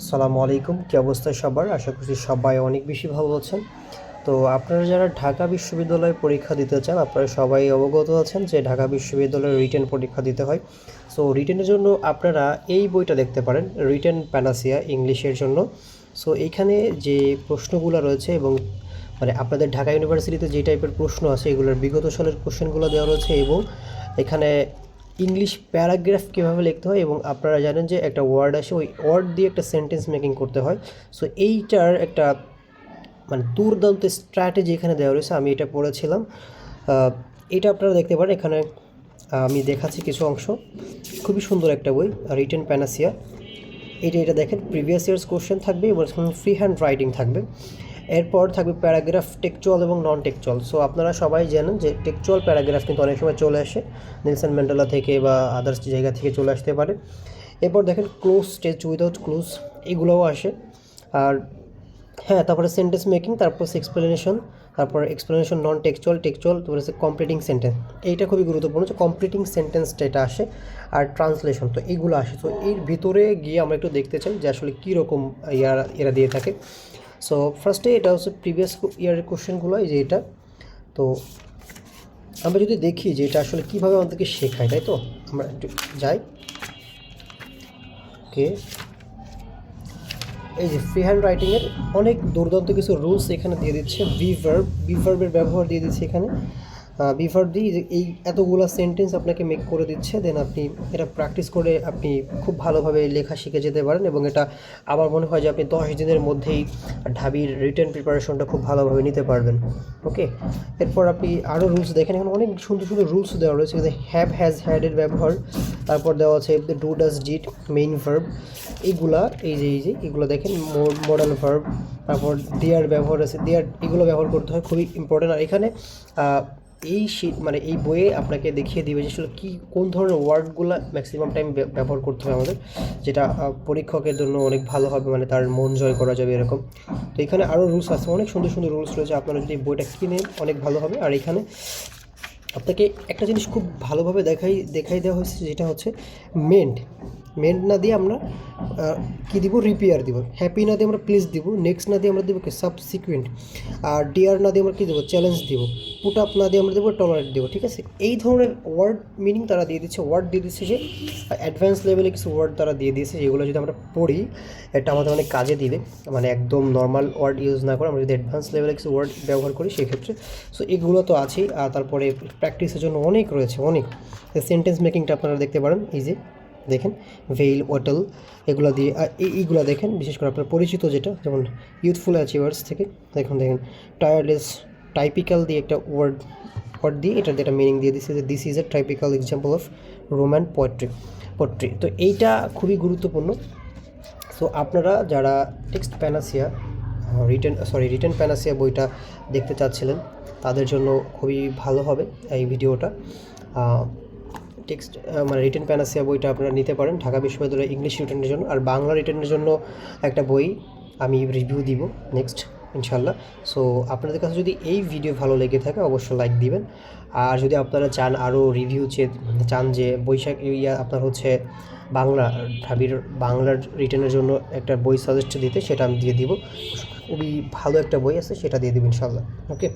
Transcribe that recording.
আসসালামু আলাইকুম। কী অবস্থা সবার? আশা করছি সবাই অনেক বেশি ভালো আছেন। তো আপনারা যারা ঢাকা বিশ্ববিদ্যালয়ে পরীক্ষা দিতে চান, আপনারা সবাই অবগত আছেন যে ঢাকা বিশ্ববিদ্যালয়ে রিটেন পরীক্ষা দিতে হয়। সো রিটেনের জন্য আপনারা এই বইটা দেখতে পারেন, রিটেন প্যানাসিয়া ইংলিশের জন্য। সো এইখানে যে প্রশ্নগুলো রয়েছে এবং মানে আপনাদের ঢাকা ইউনিভার্সিটিতে যে টাইপের প্রশ্ন আছে, এগুলোর বিগত সালের কোশ্চেনগুলো দেওয়া রয়েছে এবং এখানে ইংলিশ প্যারাগ্রাফ কীভাবে লিখতে হয় এবং আপনারা জানেন যে একটা ওয়ার্ড আসে, ওই ওয়ার্ড দিয়ে একটা সেন্টেন্স মেকিং করতে হয়। সো এইটার একটা মানে দুর্দান্ত স্ট্র্যাটেজি এখানে দেওয়া রয়েছে, আমি এটা পড়েছিলাম। এটা আপনারা দেখতে পারেন, এখানে আমি দেখাচ্ছি কিছু অংশ। খুবই সুন্দর একটা বই রিটেন প্যানাসিয়া এটা এটা দেখেন প্রিভিয়াস ইয়ার্স কোশ্চেন থাকবে এবং ফ্রি হ্যান্ড রাইটিং থাকবে। এরপর থাকবে প্যারাগ্রাফ টেকচুয়াল এবং নন টেকচুয়াল সো আপনারা সবাই জানেন যে টেকচুয়াল প্যারাগ্রাফ কিন্তু অনেক সময় চলে আসে। নেলসন ম্যান্ডেলা থেকে বা আদার্স জায়গা থেকে চলে আসতে পারে। এরপর দেখেন ক্লোজ স্টেজ উইদাউট ক্লোজ এগুলোও আসে। আর হ্যাঁ তারপরে সেন্টেন্স মেকিং তারপর এক্সপ্লেনেশন তারপর এক্সপ্লেনেশন নন টেক্সচুয়াল টেক্সচুয়াল তারপরে হচ্ছে কমপ্লিটিং সেন্টেন্স এইটা খুবই গুরুত্বপূর্ণ যে কমপ্লিটিং সেন্টেন্সটা এটা আসে আর ট্রান্সলেশন তো এইগুলো আসে। তো এর ভিতরে গিয়ে আমরা একটু দেখতে চাই যে আসলে কীরকম ইয়ারা, এরা দিয়ে থাকে। সো ফার্স্টে এটা হচ্ছে প্রিভিয়াস ইয়ারের কোশ্চেনগুলো এই যে এটা। তো, আমরা যদি দেখি যে এটা আসলে কীভাবে আমাদেরকে শেখায়, তাই তো? আমরা একটু যাই। ওকে এই যে ফ্রি হ্যান্ড রাইটিংয়ের অনেক দুর্দান্ত কিছু রুলস এখানে দিয়ে দিচ্ছে বিভার্ব বিভার্বের ব্যবহার দিয়ে দিচ্ছে এখানে। বিভার্ব দিয়ে এই এতগুলো সেন্টেন্স আপনাকে মেক করে দিচ্ছে দেন আপনি এটা প্র্যাকটিস করে আপনি খুব ভালোভাবে লেখা শিখে যেতে পারেন এবং এটা আমার মনে হয় যে আপনি দশ দিনের মধ্যেই ঢাবির রিটার্ন প্রিপারেশনটা খুব ভালোভাবে নিতে পারবেন ওকে এরপর আপনি আরও রুলস দেখেন, এখানে অনেক সুন্দর সুন্দর রুলস দেওয়া রয়েছে হ্যাভ হ্যাজ হ্যাডের ব্যবহার, তারপর দেওয়া আছে do does did main verb এইগুলা, এই যে এই যে এগুলো দেখেন মডাল ভার্ব তারপর দেয়ার ব্যবহার আছে দেয়ার এগুলো ব্যবহার করতে হয়, খুবই ইম্পর্টেন্ট আর এখানে এই শীট মানে এই বইয়ে আপনাকে দেখিয়ে দিবে যে আসলে কী, কোন ধরনের ওয়ার্ডগুলো ম্যাক্সিমাম টাইম ব্যবহার করতে হবে আমাদের, যেটা পরীক্ষকের জন্য অনেক ভালো হবে মানে তার মন জয় করা যাবে এরকম। তো এখানে আরও রুলস আছে, অনেক সুন্দর সুন্দর রুলস রয়েছে, আপনারা যদি বইটা কিনে অনেক ভালো হবে। আর এখানে আপনাকে একটা জিনিস খুব ভালোভাবে দেখাই দেখাই দেওয়া হয়েছে, যেটা হচ্ছে মেন্ট মেন্ট না দিয়ে আমরা কি দিব? রিপেয়ার দিব। হ্যাপি না দিয়ে আমরা প্লিজ দিব। নেক্সট না দিয়ে আমরা দেবো সাবসিকুয়েন্ট আর ডিয়ার না দিয়ে আমরা কী দেবো? চ্যালেঞ্জ দিব। পুট আপ না দিয়ে আমরা দেবো টলারেট দেবো। ঠিক আছে? এই ধরনের ওয়ার্ড মিনিং তারা দিয়ে দিচ্ছে। ওয়ার্ড দিয়ে দিচ্ছে যে অ্যাডভান্স লেভেলে কিছু ওয়ার্ড তারা দিয়ে দিয়েছে, যেগুলো যদি আমরা পড়ি, এটা আমাদের অনেক কাজে দিবে। মানে একদম নর্মাল ওয়ার্ড ইউজ না করে আমরা যদি অ্যাডভান্স লেভেলে কিছু ওয়ার্ড ব্যবহার করি, সেক্ষেত্রে। সো এগুলো তো আছেই। আর তারপরে প্র্যাকটিসের জন্য অনেক রয়েছে, অনেক। সেন্টেন্স মেকিংটা আপনারা দেখতে পারেন। যে দেখেন ভেইল ওয়াটেল এগুলো দিয়ে এই- এইগুলো দেখেন, বিশেষ করে আপনার পরিচিত যেটা, যেমন ইউথফুল অ্যাচিভার্স থেকে, দেখুন, দেখেন টায়ারলেস টাইপিক্যাল দিয়ে একটা ওয়ার্ড ওয়ার্ড দিয়ে এটা একটা মিনিং দিয়ে দিচ্ছে যে this is a typical example of Roman poetry poetry তো এইটা খুবই গুরুত্বপূর্ণ। সো আপনারা যারা text panacea written sorry return panacea বইটা দেখতে চাচ্ছিলেন, তাদের জন্য খুবই ভালো হবে এই ভিডিওটা টেক্সট মানে রিটেন প্যানাসিয়া বইটা আপনারা নিতে পারেন ঢাকা বিশ্ববিদ্যালয়ের ইংলিশ রিটেনের জন্য। আর বাংলা রিটেনের জন্য একটা বই আমি রিভিউ দিব নেক্সট ইনশাল্লাহ সো আপনাদের কাছে যদি এই ভিডিও ভালো লেগে থাকে, অবশ্যই লাইক দিবেন। আর যদি আপনারা চান আরও রিভিউ চেয়ে, চান যে বৈশাখ ইয়া আপনার হচ্ছে বাংলা, ঢাবির বাংলার রিটার্নের জন্য একটা বই সাজেস্ট দিতে, সেটা আমি দিয়ে দিব। খুবই ভালো একটা বই আছে, সেটা দিয়ে দিব ইনশাল্লাহ ওকে